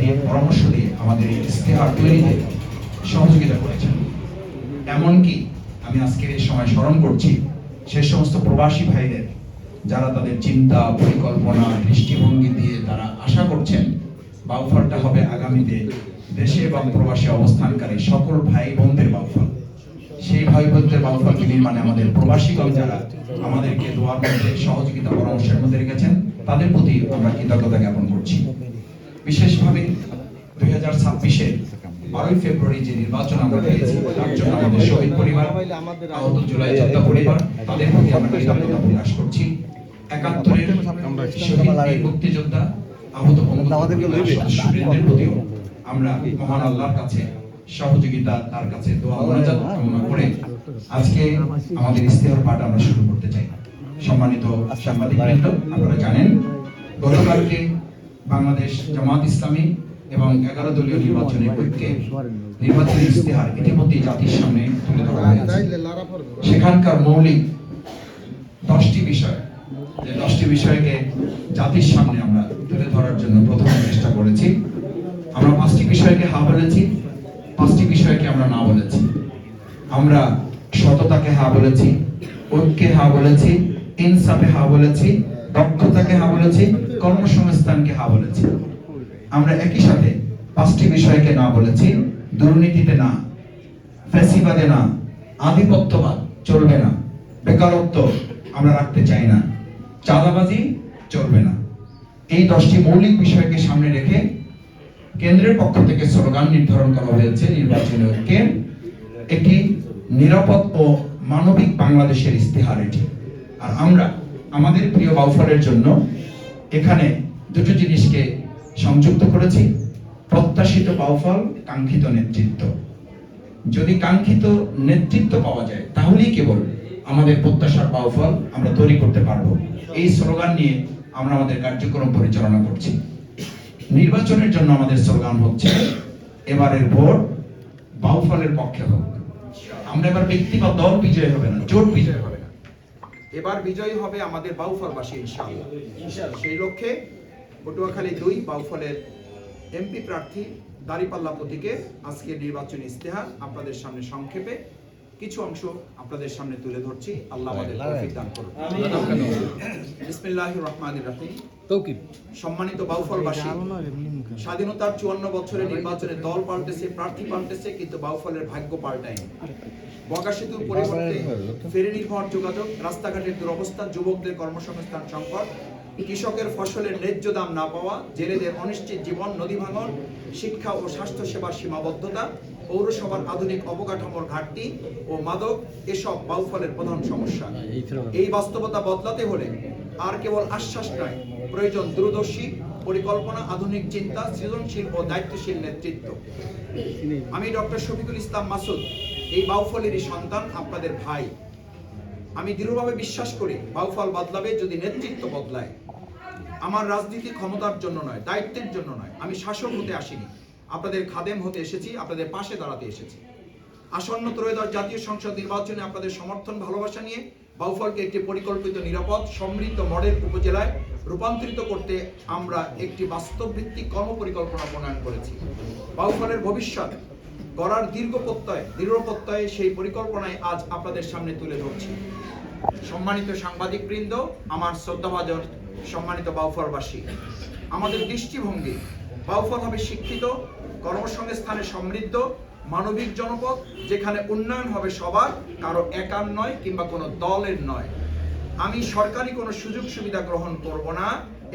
দিয়ে, পরামর্শ দিয়ে আমাদের এই ইস্তেহার তৈরিতে সহযোগিতা করেছেন। এমনকি আমি আজকের এই সময় স্মরণ করছি, সে সমস্ত প্রবাসী ভাইদের যারা তাদের চিন্তা, পরিকল্পনা, দৃষ্টিভঙ্গি দিয়ে তারা আশা করছেন, বাউফলটা হবে আগামীতে দেশে এবং প্রবাসে অবস্থানকারী সকল ভাই বোনদের বাউফল। সেই ভাই বোনদের বাউফলকে নির্মাণে আমাদের প্রবাসীগণ যারা আমাদেরকে দোয়ার মধ্যে সহযোগিতা, পরামর্শের মধ্যে রেখেছেন, তাদের প্রতি আমরা কৃতজ্ঞতা জ্ঞাপন করছি। বিশেষভাবে দুই হাজার ছাব্বিশে বারোই ফেব্রুয়ারি যে নির্বাচন আমরা পেয়েছি, তার জন্য আমাদের শহীদ পরিবার, আহত জুলাই যোদ্ধা পরিবার, তাদের প্রতি আমরা কৃতজ্ঞতা প্রকাশ করছি। একাত্তরের শহীদ মুক্তিযোদ্ধা, আহত সদস্যবৃন্দের প্রতিও আমরা মহান আল্লাহর কাছে সহযোগিতা, তার কাছে দোয়া, মোনাজাত কামনা করে আজকে আমাদের ইস্তেহার পাঠ আমরা শুরু করতে চাই। সম্মানিত সাংবাদিকবৃন্দ, আপনারা জানেন, গতকালকে বাংলাদেশ জামাত ইসলামী এবং এগারো দলীয় নির্বাচনের ঐক্যে নির্বাচনী ইস্তেহার ইতিমধ্যে জাতির সামনে তুলে ধরা হয়েছে সেখানকার মৌলিক দশটি বিষয়, যে দশটি বিষয়কে জাতির সামনে আমরা তুলে ধরার জন্য প্রথমে চেষ্টা করেছি। আমরা পাঁচটি বিষয়কে হা বলেছি, পাঁচটি বিষয়কে আমরা না বলেছি। আমরা সততাকে হা বলেছি, ঐক্যে হা বলেছি, ইনসাফে হা বলেছি, দক্ষতাকে হা বলেছি কর্মসংস্থানকে হা বলেছি। আমরা একই সাথে পাঁচটি বিষয়কে না বলেছি, দুর্নীতিতে না, ফ্যাসিবাদে না, আধিপত্যবাদ চলবে না, বেকারত্ব আমরা রাখতে চাই না, চাঁদাবাজি চলবে না। এই দশটি মৌলিক বিষয়কে সামনে রেখে কেন্দ্রের পক্ষ থেকে স্লোগান নির্ধারণ করা হয়েছে নির্বাচনী একটি নিরাপদ ও মানবিক বাংলাদেশের ইস্তেহার এটি। আর আমরা, আমাদের প্রিয় বাউফলের জন্য এখানে দুটো জিনিসকে সংযুক্ত করেছি। প্রত্যাশিত বাউফল কাঙ্ক্ষিত নেতৃত্ব। যদি কাঙ্ক্ষিত নেতৃত্ব পাওয়া যায়, তাহলেই কেবল আমাদের প্রত্যাশার বাউফল আমরা তৈরি করতে পারব। এই স্লোগান নিয়ে আমরা আমাদের কার্যক্রম পরিচালনা করছি। নির্বাচনের জন্য আমাদের স্লোগান হচ্ছে, এবারের ভোট বাউফলের পক্ষে হোক। আমরা এবার ব্যক্তি বা দল বিজয় হবে না, জোট বিজয় হবে। এবার বিজয়ী হবে আমাদের বাউফলবাসী ইনশাআল্লাহ। সেই লক্ষ্যে পটুয়াখালী দুই বাউফলের এমপি প্রার্থী দাঁড়িপাল্লা প্রতীকে আজকের নির্বাচনী ইস্তেহার আপনাদের সামনে সংক্ষেপে কিছু অংশ আপনাদের সামনে তুলে ধরছি। আল্লাহ আমাদের তৌফিক দান করুন বিসমিল্লাহির রহমানির রহিম। তৌকিব সম্মানিত বাউফলবাসী স্বাধীনতার চুয়ান্ন বছরে নির্বাচনে দল পাল্টেছে প্রার্থী পাল্টেছে কিন্তু বাউফলের ভাগ্য পাল্টায়নি। বগা সেতুর পরিবর্তে ফেরি নির্ভর যোগাযোগ রাস্তাঘাটের দুরবস্থা যুবকদের কর্মসংস্থান সংকট কৃষকের ফসলের ন্যায্য দাম না পাওয়া জেলেদের অনিশ্চিত জীবন নদী ভাঙন শিক্ষা ও স্বাস্থ্য সেবার সীমাবদ্ধতা পৌরসভার আধুনিক অবকাঠামোর ঘাটতি ও মাদক এসব বাউফলের প্রধান সমস্যা। এই বাস্তবতা বদলাতে হলে আর কেবল আশ্বাস নয় প্রয়োজন দূরদর্শী পরিকল্পনা আধুনিক চিন্তা সৃজনশীল ও দায়িত্বশীল নেতৃত্ব। আমি ডক্টর শফিকুল ইসলাম মাসুদ এই বাউফলেরই সন্তান আপনাদের ভাই। আমি দৃঢ়ভাবে বিশ্বাস করি, বাউফল বদলাবে যদি নেতৃত্ব বদলায়। আমার রাজনীতি ক্ষমতার জন্য নয়, দায়িত্বের জন্য নয়। আমি শাসক হতে আসিনি। আপনাদের খাদেম হতে এসেছি, আপনাদের পাশে দাঁড়াতে এসেছি। আসন্ন ত্রয়োদশ জাতীয় সংসদ নির্বাচনে আপনাদের সমর্থন, ভালোবাসা নিয়ে বাউফলকে একটি পরিকল্পিত, নিরাপদ, সমৃদ্ধ মডেল উপজেলায় রূপান্তরিত করতে আমরা একটি বাস্তব ভিত্তিক কর্মপরিকল্পনা প্রণয়ন করেছি। বাউফলের ভবিষ্যৎ গড়ার দীর্ঘ প্রত্যয়, দৃঢ় প্রত্যয়ে সেই পরিকল্পনায় আজ আপনাদের সামনে তুলে ধরছি। সম্মানিত সাংবাদিক বৃন্দ আমার শ্রদ্ধাভাজন সম্মানিত বাউফলবাসী আমাদের দৃষ্টিভঙ্গি বাউফল হবে শিক্ষিত, কর্মসংস্থানে সমৃদ্ধ, মানবিক জনপদ, যেখানে উন্নয়ন হবে সবার, কারও একার নয় কিংবা কোনো দলের নয়। আমি সরকারি কোনো সুযোগ সুবিধা গ্রহণ করব না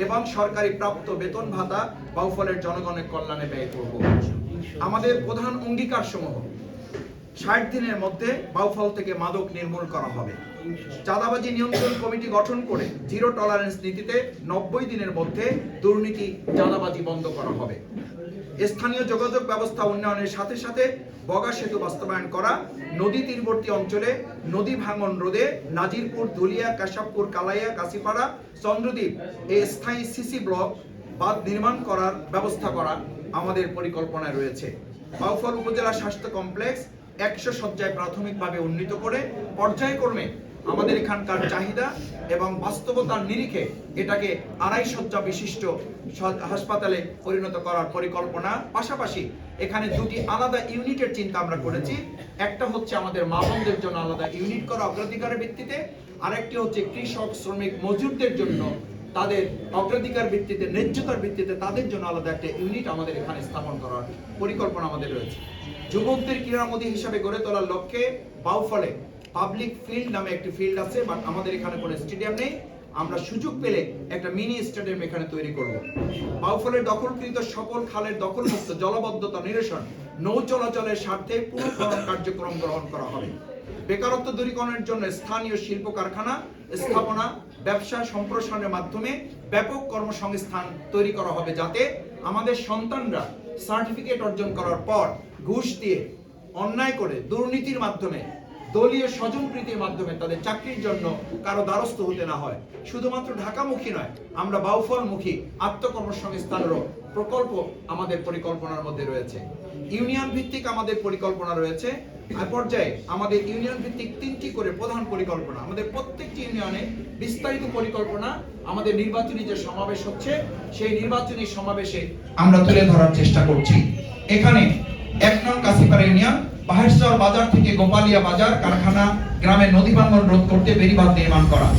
এবং সরকারি প্রাপ্ত বেতন ভাতা বাউফলের জনগণের কল্যাণে ব্যয় করব। আমাদের প্রধান অঙ্গীকার সমূহ ষাট দিনের মধ্যে বাউফল থেকে মাদক নির্মূল করা হবে। চাঁদাবাজি নিয়ন্ত্রণ কমিটি গঠন করে জিরো টলারেন্স নীতিতে নব্বই দিনের মধ্যে দুর্নীতি, চাঁদাবাজি বন্ধ করা হবে। স্থানীয় যোগাযোগ ব্যবস্থা উন্নয়নের সাথে সাথে বগা সেতু বাস্তবায়ন করা, নদী তীরবর্তী অঞ্চলে নদী ভাঙন রোধে নাজিরপুর, ধুলিয়া, কাশাবপুর, কালাইয়া, কাশিপাড়া, চন্দ্রদ্বীপ এ স্থায়ী সিসি ব্লক বাঁধ নির্মাণ করার ব্যবস্থা করা আমাদের পরিকল্পনায় রয়েছে। বাউফল উপজেলা স্বাস্থ্য কমপ্লেক্স একশো শয্যায় প্রাথমিকভাবে উন্নীত করে পর্যায়ক্রমে আমাদের এখানকার চাহিদা এবং বাস্তবতার নিরিখে এটাকে আড়াই শয্যা বিশিষ্ট হাসপাতালে পরিণত করার পরিকল্পনা। পাশাপাশি এখানে দুটি আলাদা ইউনিটের চিন্তা আমরা করেছি। একটা হচ্ছে আমাদের মা বোনদের জন্য আলাদা ইউনিট করা অগ্রাধিকারের ভিত্তিতে, আরেকটি হচ্ছে কৃষক, শ্রমিক, মজুরদের জন্য তাদের অগ্রাধিকার ভিত্তিতে, ন্যায্যতার ভিত্তিতে তাদের জন্য আলাদা একটা ইউনিট আমাদের এখানে স্থাপন করার পরিকল্পনা আমাদের রয়েছে। যুবকদের ক্রীড়ামোদী হিসাবে গড়ে তোলার লক্ষ্যে বাউফলে পাবলিক ফিল্ড নামে একটি ফিল্ড আছে বাট আমাদের এখানে কোনো স্টেডিয়াম নেই। আমরা সুযোগ পেলে একটা মিনি স্টেডিয়াম এখানে তৈরি করব। বাউফলের দখলকৃত সকল খালের দখলমুক্ত জলবদ্ধতা নিরসন, নৌ চলাচলের স্বার্থে পুনঃখনন কার্যক্রম গ্রহণ করা হবে। বেকারত্ব দূরীকরণের জন্য স্থানীয় শিল্প কারখানা স্থাপনা, ব্যবসা সম্প্রসারণের মাধ্যমে ব্যাপক কর্মসংস্থান তৈরি করা হবে যাতে আমাদের সন্তানরা সার্টিফিকেট অর্জন করার পর ঘুষ দিয়ে অন্যায় করে দুর্নীতির মাধ্যমে দলীয় স্বজনপ্রীতির মাধ্যমে তাদের চাকরির জন্য কারও দ্বারস্থ হতে না হয়। শুধুমাত্র ঢাকামুখী নয়, আমরা বাউফলমুখী আত্মকর্মসংস্থানেরও প্রকল্প আমাদের পরিকল্পনার মধ্যে রয়েছে। ইউনিয়ন ভিত্তিক আমাদের পরিকল্পনা রয়েছে পর্যায়ে আমাদের ইউনিয়ন ভিত্তিক তিনটি করে প্রধান পরিকল্পনা, আমাদের প্রত্যেকটি ইউনিয়নে বিস্তারিত পরিকল্পনা আমাদের নির্বাচনী যে সমাবেশ হচ্ছে, সেই নির্বাচনী সমাবেশে আমরা তুলে ধরার চেষ্টা করছি। এখানে এক নং কাশিপাড়া ইউনিয়ন বাহেশ্বর বাজার থেকে গোপালিয়া বাজার, কারখানা গ্রামের নদী ভাঙ্গন রোধ করতে বেড়িবাঁধ নির্মাণ করা।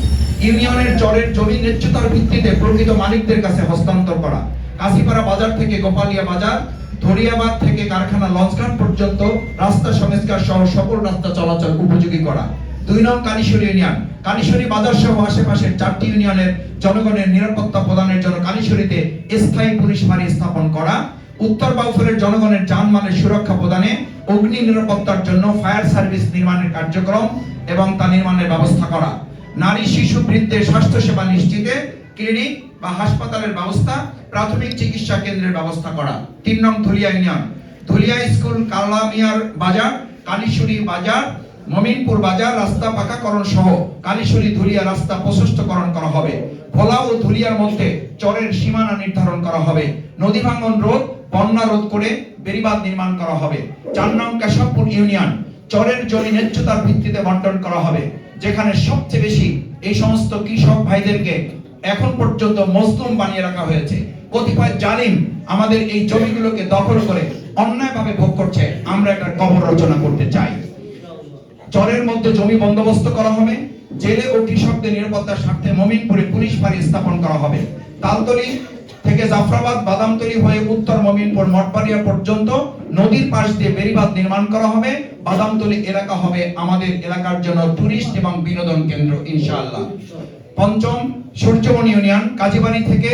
ইউনিয়নের চরের জমি ন্যায্যতার ভিত্তিতে প্রকৃত মালিকদের কাছে হস্তান্তর করা। কাশিপাড়া বাজার থেকে গোপালিয়া বাজার ধরিয়াবাদ থেকে কারখানা লঞ্চঘাট পর্যন্ত রাস্তা সংস্কার সহ সকল রাস্তা চলাচল উপযোগী করা। দুই নং কালীশ্বরী ইউনিয়ন। কালীশ্বরী বাজার সহ আশেপাশের চারটি ইউনিয়নের জনগণের নিরাপত্তা প্রদানের জন্য কালীশ্বরীতে স্থায়ী পুলিশ ফাঁড়ি স্থাপন করা। উত্তর বাউফলের জনগণের যানমালের সুরক্ষা প্রদানে অগ্নি নিরাপত্তার জন্য ফায়ার সার্ভিস নির্মাণের কার্যক্রম এবং তা নির্মাণের ব্যবস্থা করা। নারী, শিশু বৃদ্ধের স্বাস্থ্য সেবা নিশ্চিতে ক্লিনিক বা হাসপাতালের ব্যবস্থা, প্রাথমিক চিকিৎসা কেন্দ্রের ব্যবস্থা করা। তিন নং ধুলিয়া ইউনিয়ন। ধুলিয়া স্কুল কালামিয়ার বাজার কালীশ্বরী বাজার, মমিনপুর বাজার, রাস্তা পাকাকরণ সহ কালীশ্বরী ধুলিয়া রাস্তা প্রশস্তকরণ করা হবে। ভোলা ও ধুলিয়ার মধ্যে চরের সীমানা নির্ধারণ করা হবে। নদী ভাঙ্গন রোধ বন্যা রোধ করে বেড়িবাঁধ নির্মাণ করা হবে। চার নং কেশবপুর ইউনিয়ন। চরের জমি ন্যায্যতার ভিত্তিতে বন্টন করা হবে, যেখানে সবচেয়ে বেশি এই সমস্ত কৃষক ভাইদেরকে এখন পর্যন্ত মজলুম বানিয়ে রাখা হয়েছে। কতিপয় জালিম আমাদের এই জমিগুলোকে দখল করে অন্যায়ভাবে ভোগ করছে। আমরা একটা কবর রচনা করতে চাই। চরের মধ্যে জমি বন্দোবস্ত করা হবে, জেলে ও কৃষকদের নিরাপত্তার স্বার্থে মমিনপুরে পুলিশ ফাঁড়ি স্থাপন করা হবে। তালতলি থেকে জাফরাবাদ বাদামতলি হয়ে উত্তর মমিনপুর মঠবাড়িয়া পর্যন্ত নদীর পাশ দিয়ে বেড়িবাঁধ নির্মাণ করা হবে। বাদামতলি এলাকা হবে আমাদের এলাকার জন্য টুরিস্ট এবং বিনোদন কেন্দ্র, ইনশাআল্লাহ। পঞ্চম, সূর্যমণি ইউনিয়ন, কাজীবাড়ি থেকে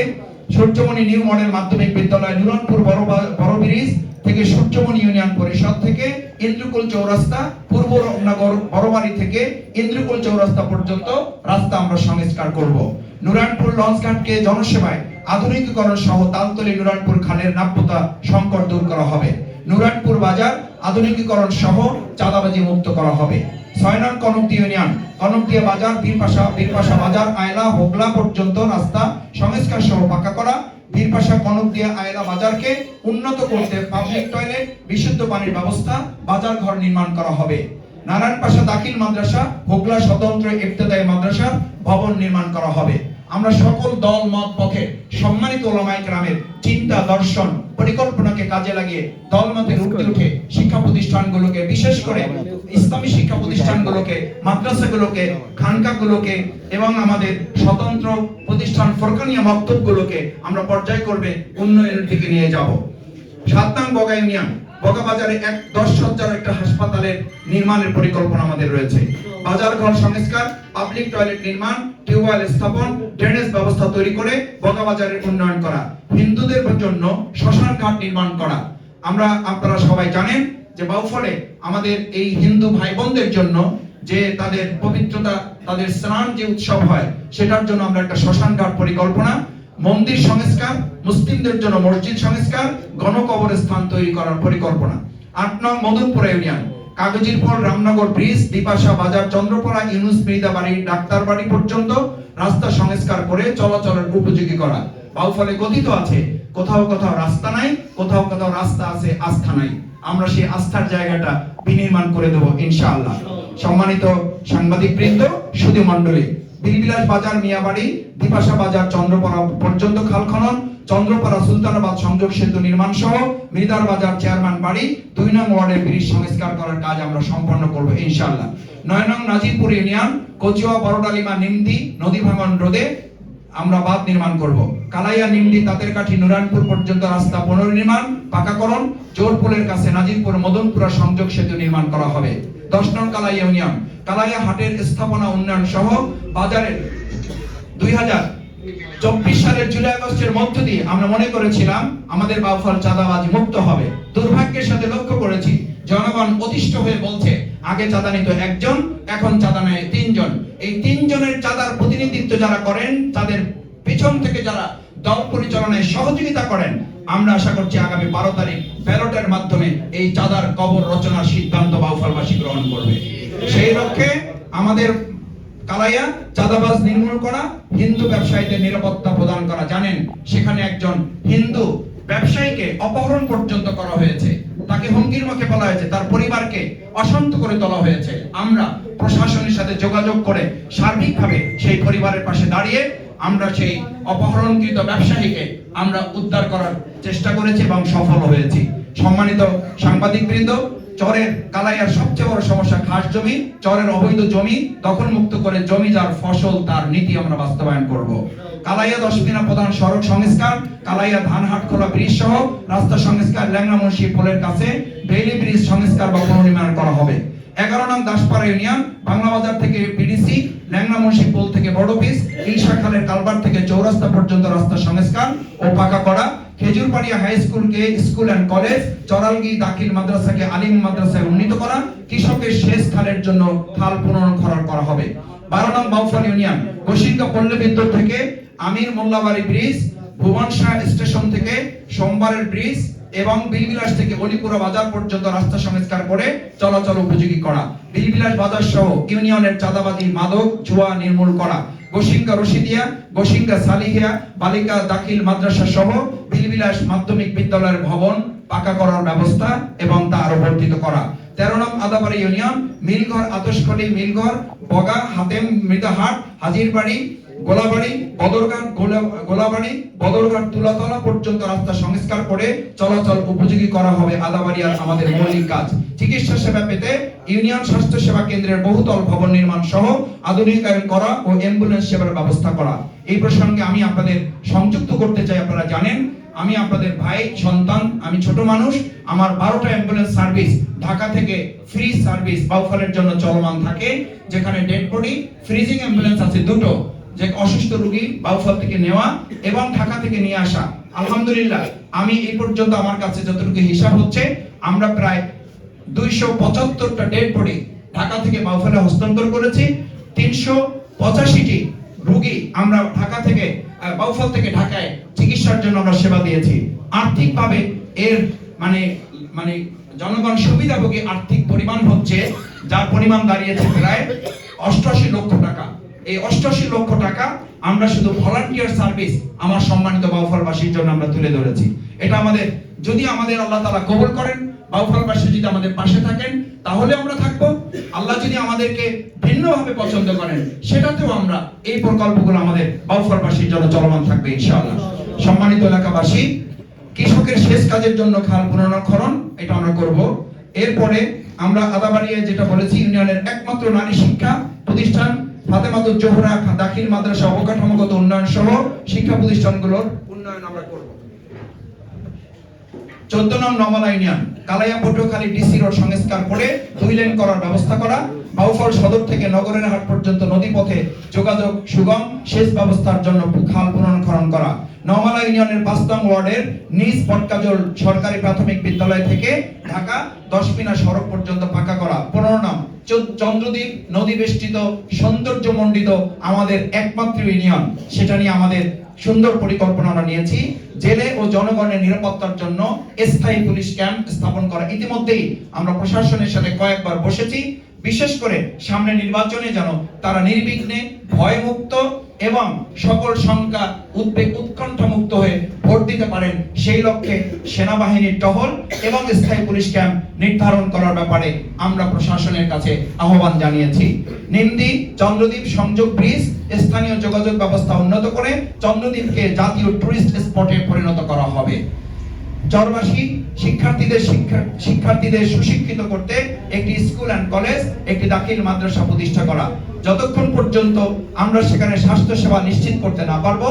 সূর্যমণি নিউ মডেল মাধ্যমিক বিদ্যালয়, নুরনপুর বড় বড় ব্রিজ থেকে সূর্যমণি ইউনিয়ন পরিষদ থেকে ইন্দ্রকুল চৌরাস্তা, পূর্ব নগর বড়বাড়ি থেকে ইন্দ্রকুল চৌরাস্তা পর্যন্ত রাস্তা আমরা সংস্কার করব। নুরানপুর লঞ্চঘাটকে জনসেবায় আধুনিকীকরণ সহ তালতলি নুরানপুর খালের নাব্যতা সংকট দূর করা হবে। নুরানপুর বাজার আধুনিকীকরণ সহ চাঁদাবাজি মুক্ত করা হবে। ছয় নং কনকদি ইউনিয়ন কনকদিয়া বাজার, বীরপাশা বীরপাশা বাজার, আয়লা, হোগলা পর্যন্ত রাস্তা সংস্কার সহ পাকা করা। বীরপাশা কনকদিয়া আয়লা বাজারকে উন্নত করতে পাবলিক টয়লেট বিশুদ্ধ পানির ব্যবস্থা, বাজার ঘর নির্মাণ করা হবে। নারায়ণপাশা দাখিল মাদ্রাসা, হোগলা স্বতন্ত্র ইবতেদায়ী মাদ্রাসা ভবন নির্মাণ করা হবে। আমরা সকল দল মত পথে সম্মানিত ওলামায়ে কেরামের চিন্তা দর্শন পরিকল্পনাকে কাজে লাগিয়ে দল মতের উঠে উঠে শিক্ষা প্রতিষ্ঠানগুলোকে বিশেষ করে ইসলামী শিক্ষা প্রতিষ্ঠানগুলোকে মাদ্রাসাগুলোকে খানকাগুলোকে এবং আমাদের স্বতন্ত্র প্রতিষ্ঠান ফরকানিয়া মক্তবগুলোকে আমরা পর্যায়ক্রমে উন্নয়নের দিকে নিয়ে যাব। সাত নং বগা ইউনিয়ন বগা বাজারে এক দশ সজ্জার একটা হাসপাতালের নির্মাণের পরিকল্পনা আমাদের রয়েছে। বাজার ঘর সংস্কার পাবলিক টয়লেট নির্মাণ, টিউবওয়েল স্থাপন ড্রেনেজ ব্যবস্থা তৈরি করে বগা বাজারের উন্নয়ন করা, হিন্দুদের জন্য শ্মশান ঘাট নির্মাণ করা। আমরা, আপনারা সবাই জানেন যে বাউফলে আমাদের এই হিন্দু ভাই বোনদের জন্য যে তাদের পবিত্রতা, তাদের স্নান যে উৎসব হয়, সেটার জন্য আমরা একটা শ্মশান ঘাট পরিকল্পনা মন্দির সংস্কার, মুসলিমদের জন্য মসজিদ সংস্কার গণকবর স্থান তৈরি করার পরিকল্পনা। আট নং মদনপুরা ইউনিয়ন। কাগজিরপুর রামনগর ব্রিজ দিপাশা বাজার, চন্দ্রপাড়া, ইউনুস মৃদাবাড়ি, ডাক্তারবাড়ি পর্যন্ত রাস্তা সংস্কার করে চলাচলের উপযোগী করা। বাউফলে কথিত আছে, কোথাও কোথাও রাস্তা নাই, কোথাও কোথাও রাস্তা আছে, আস্থা নাই। আমরা সেই আস্থার জায়গাটা বিনির্মাণ করে দেব, ইনশাআল্লাহ। সম্মানিত সাংবাদিক বৃন্দ সুধী মণ্ডলী বিলবিলাস বাজার মিয়াবাড়ি, দিপাশা বাজার চন্দ্রপাড়া পর্যন্ত খাল খনন, চন্দ্রপাড়া সুলতানাবাদ সংযোগ সেতু নির্মাণ সহ মৃদার বাজার চেয়ারম্যান বাড়ি, দুই নং ওয়ার্ডের ব্রিজ সংস্কার করার কাজ আমরা সম্পন্ন করব ইনশাআল্লাহ। নয় নং নাজিরপুর ইউনিয়ন, কচুয়া বড়ডালিমা নিমদি, নদী ভাঙন রোধে আমরা বাঁধ নির্মাণ করব। কালাইয়া নিমডি তাঁতের কাঠি, নুরানপুর পর্যন্ত রাস্তা পুনর্নির্মাণ, পাকাকরণ, জোরপুলের কাছে নাজিরপুর, মদনপুরা সংযোগ সেতু নির্মাণ করা হবে। দশ নং কালাইয়া ইউনিয়ন কালাইয়া হাটের স্থাপনা উন্নয়ন সহ বাজারের দুই হাজার চব্বিশ সালের জুলাই আগস্টের মধ্য দিয়ে আমরা মনে করেছিলাম আমাদের বাউফল চাঁদাবাজ মুক্ত হবে। দুর্ভাগ্যের সাথে লক্ষ্য করেছি, জনগণ অতিষ্ঠ হয়ে বলছে, আগে চাঁদা নিত একজন, এখন চাঁদা নেয় তিনজন। এই তিনজনের চাঁদার প্রতিনিধিত্ব যারা করেন, তাদের পিছন থেকে যারা দল পরিচালনায় সহযোগিতা করেন, আমরা আশা করছি আগামী বারো তারিখ ব্যালটের মাধ্যমে এই চাঁদার কবর রচনার সিদ্ধান্ত বাউফলবাসী গ্রহণ করবে। সেই লক্ষ্যে আমাদের কালাইয়া চাঁদাবাজ নির্মূল করা, হিন্দু ব্যবসায়ীদের নিরাপত্তা প্রদান করা। জানেন, সেখানে একজন হিন্দু ব্যবসায়ীকে অপহরণ পর্যন্ত করা হয়েছে। তাকে হুমকির মুখে বলা হয়েছে, তার পরিবারকে অশান্ত করে তোলা হয়েছে। আমরা প্রশাসনের সাথে যোগাযোগ করে সার্বিকভাবে সেই পরিবারের পাশে দাঁড়িয়ে আমরা সেই অপহরণকৃত ব্যবসায়ীকে আমরা উদ্ধার করার চেষ্টা করেছি এবং সফল হয়েছি। সম্মানিত সাংবাদিকবৃন্দ চরের কালাইয়ার সবচেয়ে বড় সমস্যা খাস জমি, চরের অবৈধ জমি, দখল মুক্ত করে জমি যার ফসল, তার নীতি আমরা বাস্তবায়ন করব। কালাইয়া দশমিনা প্রধান সড়ক সংস্কার, কালাইয়া ধানহাট খোলা ব্রিজ সহ রাস্তা সংস্কার ল্যাংনা মুন্সি পোলের কাছে বেইলি ব্রিজ সংস্কার বা পুনর্নির্মাণ করা হবে। এগারো নং দাসপাড়া ইউনিয়ন, বাংলা বাজার থেকে বিডিসি ল্যাংনা মুন্সি পোল থেকে বড় পিস ইলশা খালের কালবার থেকে চৌরাস্তা পর্যন্ত রাস্তা সংস্কার ও পাকা করা খেজুরপাড়িয়া হাই স্কুলকে স্কুল অ্যান্ড কলেজ চরালগি দাখিল মাদ্রাসাকে আলিম মাদ্রাসায় উন্নীত করা, কৃষকের শেষ খালের জন্য খাল পুনর্খনন করা হবে। বারো নং বাউফল ইউনিয়ন গোসিঙ্গা পল্লী বিদ্যুৎ থেকে আমির মোল্লাবাড়ি ব্রিজ ভুবনশাহ স্টেশন থেকে সোমবারের ব্রিজ এবং বিলবিলাস থেকে অলিপুরা বাজার পর্যন্ত রাস্তা সংস্কার করে চলাচল উপযোগী করা। বিলবিলাস বাজার সহ ইউনিয়নের চাঁদাবাদী মাদক, জুয়া নির্মূল করা। গোসিঙ্গা রশিদিয়া গোসিঙ্গা সালিহিয়া, বালিকা দাখিল মাদ্রাসা সহ বিলবিলাস মাধ্যমিক বিদ্যালয়ের ভবন পাকা করার ব্যবস্থা এবং তা আরও বর্ধিত করা। তেরো নং আদাবাড়ি ইউনিয়ন, মিলঘর আতসখলি মিলঘর, বগা, হাতেম, মৃদাহাট, হাজিরবাড়ি, গোলাবাড়ি, বদরঘাট গোলাবাড়ি, বদরঘাট, তুলাতলা পর্যন্ত রাস্তা সংস্কার করে চলাচল উপযোগী করা হবে আদাবাড়িয়ার আমাদের মৌলিক কাজ। চিকিৎসা সেবা পেতে ইউনিয়ন স্বাস্থ্য সেবা কেন্দ্রের বহুতল ভবন নির্মাণ সহ আধুনিকায়ন করা ও অ্যাম্বুলেন্স সেবার ব্যবস্থা করা। এই প্রসঙ্গে আমি আপনাদের সংযুক্ত করতে চাই, আপনারা জানেন। আমি আপনাদের ভাই, সন্তান, আমি ছোট মানুষ, আমার বারোটা অ্যাম্বুলেন্স সার্ভিস ঢাকা থেকে ফ্রি সার্ভিস বাউফলের জন্য চলমান থাকে, যেখানে ডেড বডি ফ্রিজিং অ্যাম্বুলেন্স আছে দুটো, যে অসুস্থ রোগী বাউফল থেকে নেওয়া এবং ঢাকা থেকে নিয়ে আসা। আলহামদুলিল্লাহ, আমি এই পর্যন্ত আমার কাছে যতটুকু হিসাব হচ্ছে, আমরা প্রায় দুইশো পঁচাত্তরটা ডেড বডি ঢাকা থেকে বাউফলে হস্তান্তর করেছি, তিনশো পঁচাশিটি রুগী আমরা ঢাকা থেকে বাউফল থেকে ঢাকায় চিকিৎসার জন্য আমরা সেবা দিয়েছি। আর্থিকভাবে এর মানে মানে জনগণ সুবিধাভোগী আর্থিক পরিমাণ হচ্ছে, যার পরিমাণ দাঁড়িয়েছে প্রায় অষ্টআশি লক্ষ টাকা। এই অষ্টআশি লক্ষ টাকা আমরা শুধু ভলান্টিয়ার সার্ভিস আমার সম্মানিত বাউফলবাসীর জন্য আমরা তুলে ধরেছি। এটা আমাদের, যদি আমাদের আল্লাহ তাআলা কবুল করেন, বাউফলবাসী যদি আমাদের পাশে থাকেন তাহলে আমরা থাকব। আল্লাহ যদি আমাদেরকে ভিন্নভাবে পছন্দ করেন, সেটাতেও আমরা এই প্রকল্পগুলো আমাদের বাউফলবাসীর জন্য চলমান থাকবে, ইনশাআল্লাহ। সম্মানিত এলাকাবাসী, কৃষকের শেষ কাজের জন্য খাল পুনর্খনন এটা আমরা করব। এরপরে আমরা আদাবাড়িয়া যেটা বলেছি, ইউনিয়নের একমাত্র নারী শিক্ষা প্রতিষ্ঠান ফাতেমাতুল জোহরা, দাখিল মাদ্রাসা অবকাঠামোগত উন্নয়ন সহ শিক্ষা প্রতিষ্ঠানগুলোর উন্নয়ন আমরা করব। চোদ্দ নং Namala union Patuakhali DC road সংস্কার করে দুই লেন করার ব্যবস্থা করা। বাউফল সদর থেকে নগরের হাট পর্যন্ত যোগাযোগ সুগম, সেচ ব্যবস্থার জন্য খাল পুনর্খনন করা। নমালা ইউনিয়নের পাঁচ নং ওয়ার্ডের নিজ পটকাজল সরকারি প্রাথমিক বিদ্যালয় থেকে ঢাকা দশমিনা সড়ক পর্যন্ত পাকা করা। পনেরো নাম চন্দ্রদ্বীপ নদী বেষ্টিত সৌন্দর্য মণ্ডিত আমাদের একমাত্র ইউনিয়ন। সেটা নিয়ে আমাদের সুন্দর পরিকল্পনা আমরা নিয়েছি। জেলে ও জনগণের নিরাপত্তার জন্য স্থায়ী পুলিশ ক্যাম্প স্থাপন করা। ইতিমধ্যেই আমরা প্রশাসনের সাথে কয়েকবার বসেছি। বিশেষ করে সামনে নির্বাচনে যেন তারা নির্বিঘ্নে ভয়মুক্ত এবং সকল শঙ্কা উদ্বেগ উৎকণ্ঠা মুক্ত হয়ে ভোট দিতে পারেন, সেই লক্ষ্যে সেনাবাহিনীর টহল এবং স্থায়ী পুলিশ ক্যাম্প নির্ধারণ করার ব্যাপারে আমরা প্রশাসনের কাছে আহ্বান জানিয়েছি। নিমদি চন্দ্রদ্বীপ সংযোগ ব্রিজ স্থানীয় যোগাযোগ ব্যবস্থা উন্নত করে চন্দ্রদ্বীপকে জাতীয় টুরিস্ট স্পটে পরিণত করা হবে। চরবাসী শিক্ষার্থীদের শিক্ষা শিক্ষার্থীদের সুশিক্ষিত করতে একটি স্কুল অ্যান্ড কলেজ একটি দাখিল মাদ্রাসা প্রতিষ্ঠা করা। যতক্ষণ পর্যন্ত আমরা সেখানে স্বাস্থ্য সেবা নিশ্চিত করতে না পারব,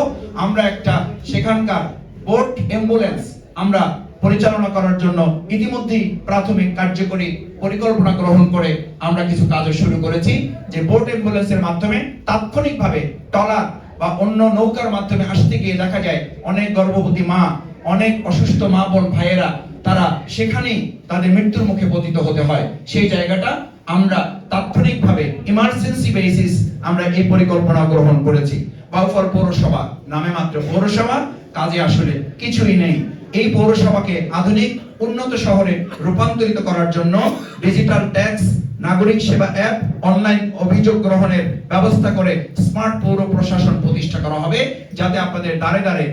আমরা একটা সেখানকার বোট অ্যাম্বুলেন্স আমরা পরিচালনা করার জন্য ইতিমধ্যেই প্রাথমিক কার্যকরী পরিকল্পনা গ্রহণ করে আমরা কিছু কাজও শুরু করেছি। যে বোট অ্যাম্বুলেন্সের মাধ্যমে তাৎক্ষণিকভাবে টলার বা অন্য নৌকার মাধ্যমে আসতে গিয়ে দেখা যায়, অনেক গর্ভবতী মা অনেক অসুস্থ মা বোন ভাইয়েরা, তারা সেখানেই তাদের মৃত্যুর মুখে পতিত হতে হয়। সেই জায়গাটা আমরা তাৎক্ষণিকভাবে ইমার্জেন্সি বেসিস আমরা এই পরিকল্পনা গ্রহণ করেছি। বাউফল পৌরসভা নামে মাত্র পৌরসভা, কাজে আসলে কিছুই নেই। এই পৌরসভাকে আধুনিক, উন্নত শহরে রূপান্তরিত করার জন্য ডিজিটাল ট্যাক্স নাগরিক সেবা অ্যাপ অনলাইন অভিযোগ গ্রহণের ব্যবস্থা করে স্মার্ট পৌর প্রশাসন প্রতিষ্ঠা করা হবে, যাতে আপনাদের দ্বারে দ্বারে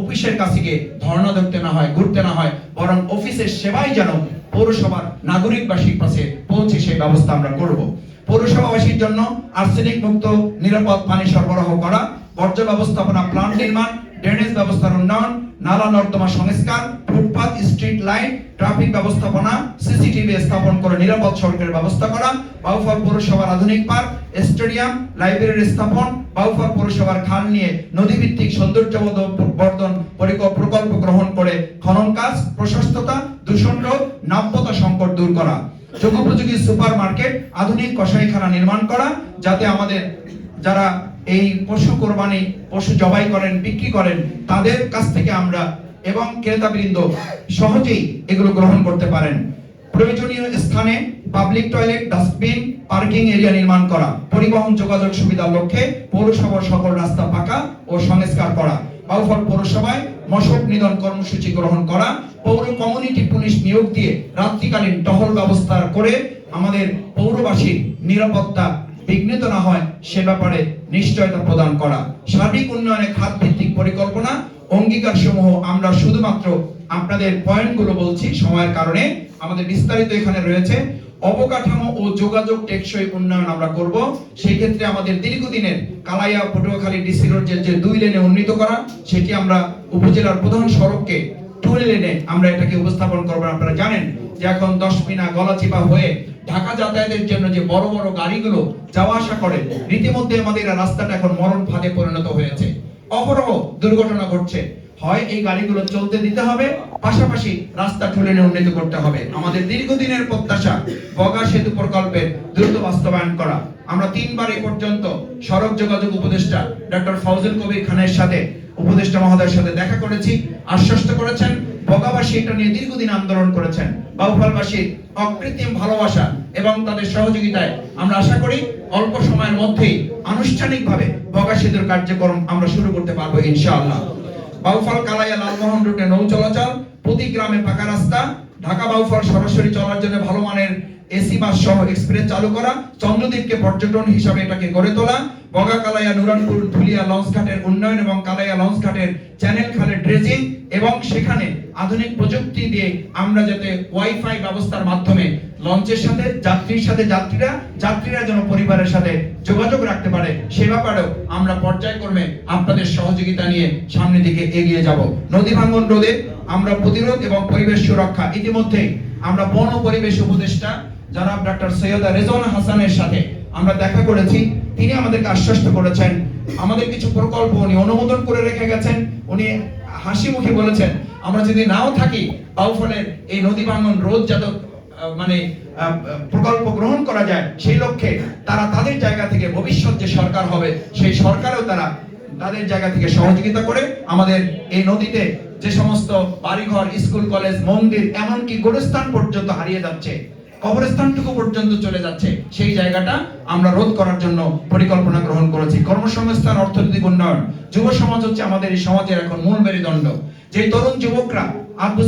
অফিসের কাছে গিয়ে ধর্ণা ধরতে না হয়, ঘুরতে না হয়, বরং অফিসের সেবাই যেন পৌরসভার নাগরিকবাসীর কাছে পৌঁছে সেই ব্যবস্থা আমরা করব। পৌরসভাবাসীর জন্য আর্সেনিক মুক্ত, নিরাপদ পানি সরবরাহ করা, বর্জ্য ব্যবস্থাপনা প্লান্ট নির্মাণ ড্রেনেজ ব্যবস্থার উন্নয়ন নালা নর্দমা সংস্কার, ফুটপাত স্ট্রিট লাইট ট্রাফিক ব্যবস্থাপনা সিসিটিভি স্থাপন করে নিরাপদ সড়কের ব্যবস্থা করা বাউফল পৌরসভার আধুনিক পার্ক, স্টেডিয়াম লাইব্রেরির স্থাপন বাউফল পৌরসভার খাল নিয়ে নদীভিত্তিক সৌন্দর্য বর্ধন পরিকল্প- প্রকল্প গ্রহণ করে খনন কাজ, প্রশস্ততা, দূষণ রোধ, নাব্যতা সংকট দূর করা। যুগোপযোগী সুপার মার্কেট আধুনিক কসাইখানা নির্মাণ করা, যাতে আমাদের যারা এই পশু কোরবানি, পশু জবাই করেন, বিক্রি করেন, তাদের কাছ থেকে আমরা এবং ক্রেতাবৃন্দ সহজেই এগুলো গ্রহণ করতে পারেন। প্রয়োজনীয় স্থানে public toilet dustbin parking area নির্মাণ করা, পরিবহন যোগাযোগ সুবিধার লক্ষ্যে পৌরসভার সকল রাস্তা পাকা ও সংস্কার করা, বাউফল পৌরসভায় মশক নিধন কর্মসূচি গ্রহণ করা, পৌর কমিউনিটি পুলিশ নিয়োগ দিয়ে রাত্রিকালীন টহল ব্যবস্থা করে আমাদের পৌরবাসীর নিরাপত্তা বিঘ্নিত না হয়, সে ব্যাপারে নিশ্চয়তা প্রদান করা। সার্বিক উন্নয়নে খাত ভিত্তিক পরিকল্পনা অঙ্গীকার সমূহ আমরা শুধুমাত্র আপনাদের পয়েন্টগুলো বলছি সময়ের কারণে। আমাদের বিস্তারিত এখানে রয়েছে, অবকাঠামো ও যোগাযোগ টেকসই উন্নয়ন আমরা করব। সেই ক্ষেত্রে আমাদের দীর্ঘদিনের কালাইয়া পটুয়াখালী ডিসি রোড যে- যে দুই লেনে উন্নীত করা, সেটি আমরা উপজেলার প্রধান সড়ককে টু লেনে আমরা এটাকে উপস্থাপন করব। আপনারা জানেন যে এখন দশ মিনা গলাচিপা হয়ে ঢাকা যাতায়াতের জন্য যে বড় বড় গাড়িগুলো যাওয়া আসা করে, রীতিমধ্যে আমাদের রাস্তাটা এখন মরণ ফাঁদে পরিণত হয়েছে। অহরহ দুর্ঘটনা ঘটছে। হয় এই গাড়িগুলো চলতে দিতে হবে, পাশাপাশি রাস্তা ঠুলে উন্নীত করতে হবে। আমাদের দীর্ঘদিনের প্রত্যাশা, বগা সেতু প্রকল্পের দ্রুত বাস্তবায়ন করা। আমরা তিনবার এ পর্যন্ত সড়ক যোগাযোগ উপদেষ্টা ডক্টর ফৌজুল কবির খানের সাথে, উপদেষ্টা মহোদয়ের সাথে দেখা করেছি, আশ্বস্ত করেছেন। বগাবাসী এটা নিয়ে দীর্ঘদিন আন্দোলন করেছেন। বাউফলবাসীর অকৃত্রিম ভালোবাসা এবং তাদের সহযোগিতায় আমরা আশা করি অল্প সময়ের মধ্যেই আনুষ্ঠানিকভাবে বগা সেতুর কার্যক্রম আমরা শুরু করতে পারব ইনশাআল্লাহ। বাউফল কালাইয়া লালমোহন রুটে নৌ চলাচল, প্রতি গ্রামে পাকা রাস্তা, ঢাকা বাউফল সরাসরি চলার জন্য ভালো মানের এসি বাস সহ এক্সপ্রেস চালু করা, চন্দ্রদ্বীপকে পর্যটন হিসাবে এটাকে গড়ে তোলা বগা কালাইয়া নুরানপুর, ধুলিয়া লঞ্চ ঘাটের উন্নয়ন এবং কালাইয়া লঞ্চ ঘাটের চ্যানেল খালের ড্রেজিং এবং সেখানে আধুনিক প্রযুক্তি দিয়ে আমরা যাতে ওয়াইফাই ব্যবস্থার মাধ্যমে লঞ্চের সাথে, যাত্রীর সাথে যাত্রীরা যাত্রীরা যেন পরিবারের সাথে যোগাযোগ রাখতে পারে, সে ব্যাপারেও আমরা পর্যায়ক্রমে আপনাদের সহযোগিতা নিয়ে সামনের দিকে এগিয়ে যাব। নদী ভাঙ্গন রোধে আমরা প্রতিরোধ এবং পরিবেশ সুরক্ষা ইতিমধ্যেই আমরা বন পরিবেশ উপদেষ্টা জনাব ডক্টর সৈয়দা রেজওয়ান হাসানের সাথে আমরা দেখা করেছি। তিনি আমাদেরকে আশ্বস্ত করেছেন। আমাদের কিছু প্রকল্প উনি অনুমোদন করে রেখে গেছেন। উনি হাসি মুখে বলেছেন, আমরা যদি নাও থাকি, বাউফলের এই নদী ভাঙ্গন রোধ যাতে মানে প্রকল্প গ্রহণ করা যায়, সেই লক্ষ্যে তারা তাদের জায়গা থেকে ভবিষ্যৎ যে সরকার হবে, সেই সরকারেও তারা তাদের জায়গা থেকে সহযোগিতা করে আমাদের এই নদীতে যে সমস্ত বাড়িঘর, স্কুল, কলেজ, মন্দির, এমনকি গোরস্থান পর্যন্ত হারিয়ে যাচ্ছে। কবরস্থানটুকু পর্যন্ত চলে যাচ্ছে। সেই জায়গাটা আমরা রোধ করার জন্য পরিকল্পনা গ্রহণ করেছি। কর্মসংস্থান, অর্থনৈতিক উন্নয়ন, যুব সমাজ হচ্ছে আমাদের এই সমাজের এখন মূল মেরুদণ্ড। যে তরুণ যুবকরা আব্দু